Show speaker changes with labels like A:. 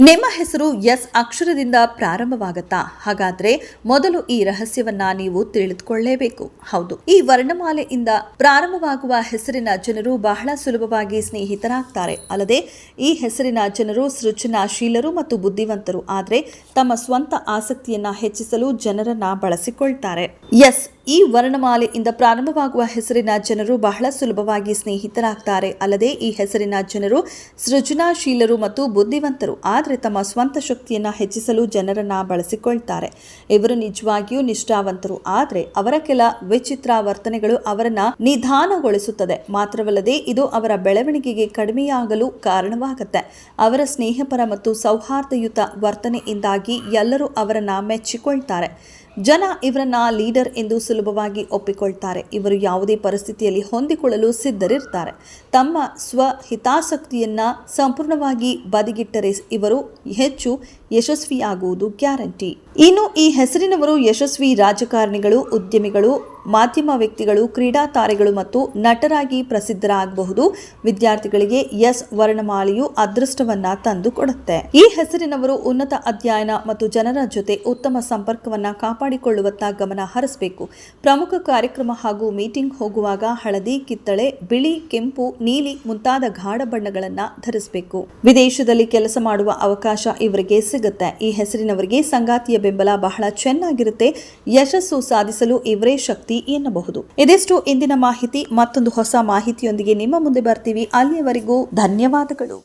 A: ನಿಮ್ಮ ಹೆಸರು ಎಸ್ ಅಕ್ಷರದಿಂದ ಪ್ರಾರಂಭವಾಗತ್ತಾ? ಹಾಗಾದ್ರೆ ಮೊದಲು ಈ ರಹಸ್ಯವನ್ನ ನೀವು ತಿಳಿದುಕೊಳ್ಳೇಬೇಕು. ಹೌದು, ಈ ವರ್ಣಮಾಲೆಯಿಂದ ಪ್ರಾರಂಭವಾಗುವ ಹೆಸರಿನ ಜನರು ಬಹಳ ಸುಲಭವಾಗಿ ಸ್ನೇಹಿತರಾಗ್ತಾರೆ. ಅಲ್ಲದೆ, ಈ ಹೆಸರಿನ ಜನರು ಸೃಜನಾಶೀಲರು ಮತ್ತು ಬುದ್ಧಿವಂತರು. ಆದರೆ, ತಮ್ಮ ಸ್ವಂತ ಆಸಕ್ತಿಯನ್ನ ಹೆಚ್ಚಿಸಲು ಜನರನ್ನ ಬಳಸಿಕೊಳ್ತಾರೆ. ಎಸ್ ಈ ವರ್ಣಮಾಲೆಯಿಂದ ಪ್ರಾರಂಭವಾಗುವ ಹೆಸರಿನ ಜನರು ಬಹಳ ಸುಲಭವಾಗಿ ಸ್ನೇಹಿತರಾಗ್ತಾರೆ. ಅಲ್ಲದೆ ಈ ಹೆಸರಿನ ಜನರು ಸೃಜನಾಶೀಲರು ಮತ್ತು ಬುದ್ಧಿವಂತರು. ಆದರೆ ತಮ್ಮ ಸ್ವಂತ ಶಕ್ತಿಯನ್ನು ಹೆಚ್ಚಿಸಲು ಜನರನ್ನ ಬಳಸಿಕೊಳ್ತಾರೆ. ಇವರು ನಿಜವಾಗಿಯೂ ನಿಷ್ಠಾವಂತರು. ಆದರೆ ಅವರ ಕೆಲ ವಿಚಿತ್ರ ವರ್ತನೆಗಳು ಅವರನ್ನ ನಿಧಾನಗೊಳಿಸುತ್ತದೆ. ಮಾತ್ರವಲ್ಲದೆ ಇದು ಅವರ ಬೆಳವಣಿಗೆಗೆ ಕಡಿಮೆಯಾಗಲು ಕಾರಣವಾಗುತ್ತೆ. ಅವರ ಸ್ನೇಹಪರ ಮತ್ತು ಸೌಹಾರ್ದಯುತ ವರ್ತನೆಯಿಂದಾಗಿ ಎಲ್ಲರೂ ಅವರನ್ನ ಮೆಚ್ಚಿಕೊಳ್ತಾರೆ. ಜನ ಇವರನ್ನ ಲೀಡರ್ ಎಂದು ಸುಲಭವಾಗಿ ಒಪ್ಪಿಕೊಳ್ತಾರೆ. ಇವರು ಯಾವುದೇ ಪರಿಸ್ಥಿತಿಯಲ್ಲಿ ಹೊಂದಿಕೊಳ್ಳಲು ಸಿದ್ಧರಿರ್ತಾರೆ. ತಮ್ಮ ಸ್ವಹಿತಾಸಕ್ತಿಯನ್ನು ಸಂಪೂರ್ಣವಾಗಿ ಬದಿಗಿಟ್ಟರೆ ಇವರು ಹೆಚ್ಚು ಯಶಸ್ವಿಯಾಗುವುದು ಗ್ಯಾರಂಟಿ. ಇನ್ನು ಈ ಹೆಸರಿನವರು ಯಶಸ್ವಿ ರಾಜಕಾರಣಿಗಳು, ಉದ್ಯಮಿಗಳು, ಮಾಧ್ಯಮ ವ್ಯಕ್ತಿಗಳು, ಕ್ರೀಡಾ ತಾರೆಗಳು ಮತ್ತು ನಟರಾಗಿ ಪ್ರಸಿದ್ಧರಾಗಬಹುದು. ವಿದ್ಯಾರ್ಥಿಗಳಿಗೆ ಎಸ್ ವರ್ಣಮಾಲೆಯು ಅದೃಷ್ಟವನ್ನ ತಂದು ಕೊಡುತ್ತೆ. ಈ ಹೆಸರಿನವರು ಉನ್ನತ ಅಧ್ಯಯನ ಮತ್ತು ಜನರ ಜೊತೆ ಉತ್ತಮ ಸಂಪರ್ಕವನ್ನ ಕಾಪಾಡಿಕೊಳ್ಳುವತ್ತ ಗಮನ ಹರಿಸಬೇಕು. ಪ್ರಮುಖ ಕಾರ್ಯಕ್ರಮ ಹಾಗೂ ಮೀಟಿಂಗ್ ಹೋಗುವಾಗ ಹಳದಿ, ಕಿತ್ತಳೆ, ಬಿಳಿ, ಕೆಂಪು, ನೀಲಿ ಮುಂತಾದ ಗಾಢ ಬಣ್ಣಗಳನ್ನ ಧರಿಸಬೇಕು. ವಿದೇಶದಲ್ಲಿ ಕೆಲಸ ಮಾಡುವ ಅವಕಾಶ ಇವರಿಗೆ ಸಿಗುತ್ತೆ. ಈ ಹೆಸರಿನವರಿಗೆ ಸಂಗಾತಿಯ ಬೆಂಬಲ ಬಹಳ ಚೆನ್ನಾಗಿರುತ್ತೆ. ಯಶಸ್ಸು ಸಾಧಿಸಲು ಇವರೇ ಶಕ್ತಿ ಎನ್ನಬಹುದು. ಇದಿಷ್ಟು ಇಂದಿನ ಮಾಹಿತಿ. ಮತ್ತೊಂದು ಹೊಸ ಮಾಹಿತಿಯೊಂದಿಗೆ ನಿಮ್ಮ ಮುಂದೆ ಬರ್ತೀವಿ. ಅಲ್ಲಿಯವರೆಗೂ ಧನ್ಯವಾದಗಳು.